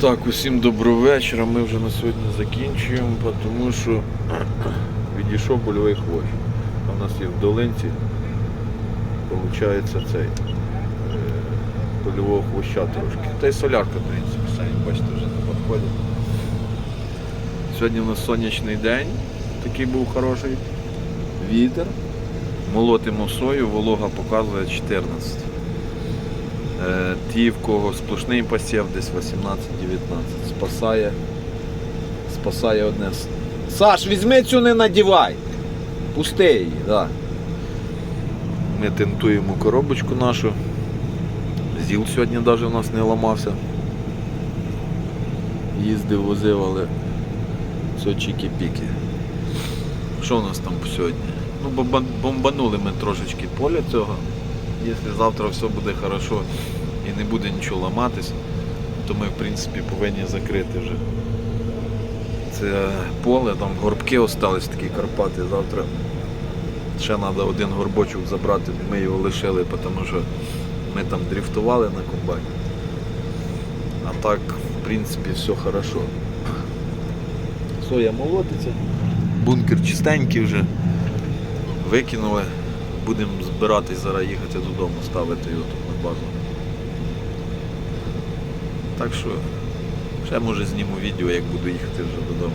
Так, усім доброго вечора. Ми вже на сьогодні закінчуємо, тому що відійшов польовий хвощ. В нас є в долинці, виходить цей е, польового хвоща трошки. Та й солярка, в принципі, самі бачите, вже не підходить. Сьогодні у нас сонячний день, такий був хороший. Вітер. Молотимо сою, волога показує 14. Е, Ті, в кого сплошний посів, десь 18-19. Спасає. Спасає одне. Саш, візьми цю не надівай. Пусти її, да. Ми тентуємо коробочку нашу. Зіл сьогодні навіть у нас не ламався. Їздив, возив, але все чікі-піки. Що у нас там сьогодні? Ну, бомбанули ми трошечки поля цього. Якщо завтра все буде хорошо і не буде нічого ламатись, то ми в принципі повинні закрити вже це поле, там горбки остались такі Карпати. Завтра ще треба один горбочок забрати, ми його лишили, тому що ми там дрифтували на комбайні. А так, в принципі, все хорошо. Соя молотиться, бункер чистенький вже. Викинули. Будемо збиратись зараз їхати додому, ставити його тут на базу. Так що ще може зніму відео, як буду їхати вже додому.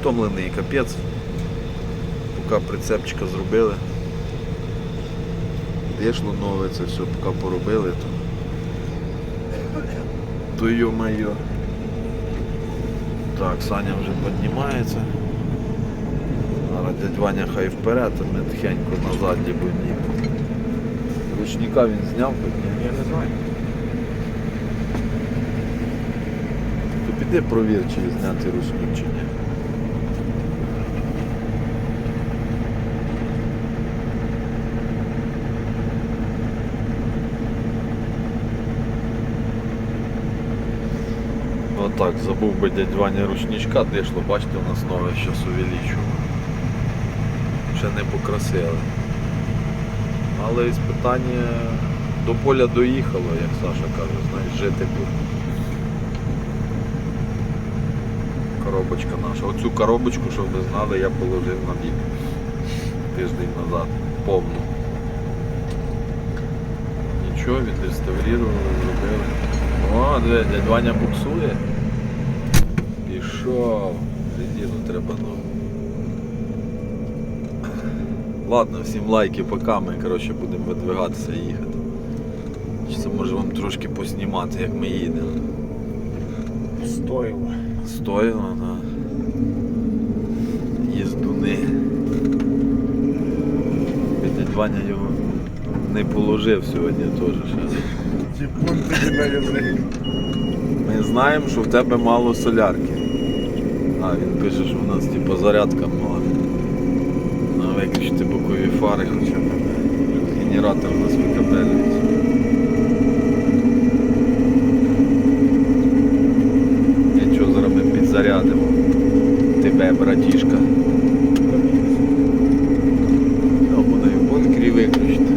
Втомлений капець. Поки прицепчика зробили. Дешло нове, це все поки поробили, то, то йо-майо. Так, Саня вже піднімається. Зараз дядь хай вперед, а ми тихенько назад їхати. Ручника він зняв хоч? Я не знаю. То піди провір, чи зняти ручник чи ні. Отак, забув би дядь Ваня ручничка, дишло, бачите, у нас нове зараз увеличу. Ще не покрасили. Але іспитання до поля доїхало, як Саша каже, знаєш, жити буде. Коробочка наша. Оцю коробочку, щоб ви знали, я положив на бік тиждень назад. Повну. Нічого, відреставрували, зробили. О, диви, дядь Ваня буксує. Пішов. Резину треба нову. Ладно, всім лайки, пока ми коротше, будемо видвигатися і їхати. Чи це може вам трошки поснімати, як ми їдемо. Стоило. Стоїло, да. Їздуни. Дядь Ваня його не положив сьогодні теж на. Ми знаємо, що в тебе мало солярки. А, він пише, що в нас типу зарядка мала. На виключити бокові фари хоча б. Генератор у нас викабелюється. Нічого, зараз ми підзарядимо. Тебе, братішка. Бункері виключити.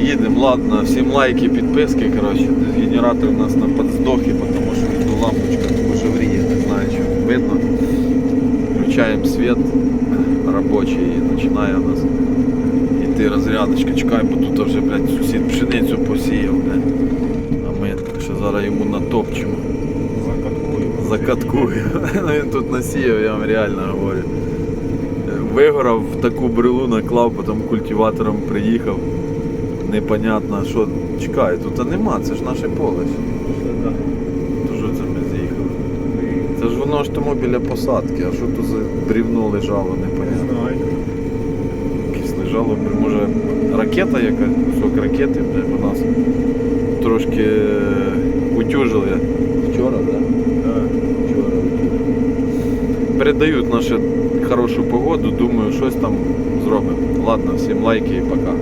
Їдемо, ладно, всім лайки, підписки, коротше, генератор у нас на подздохі, тому що лампочка дуже вріє, не знаю, що видно. Включаємо світ робочий і починає у нас йти розрядочка. Чекай, бо тут вже, блядь, сусід пшеницю посіяв, блядь. А ми ще зараз йому натопчемо. Закаткую. Закаткує. Ну він тут насіяв, я вам реально говорю. Вигорав в таку брелу, наклав, потім культиватором приїхав. Непонятно, що. Чекай, тут нема, це ж наше поле. То що це ми з'їхали? Це ж воно ж тому біля посадки, а що тут за брівно лежало, непонятно. Лежало, може ракета якась, кусок ракети, у нас трошки е, утюжили. Вчора, так? Да. Вчора. Передають нашу хорошу погоду, думаю, щось там зробимо. Ладно, всім лайки і пока.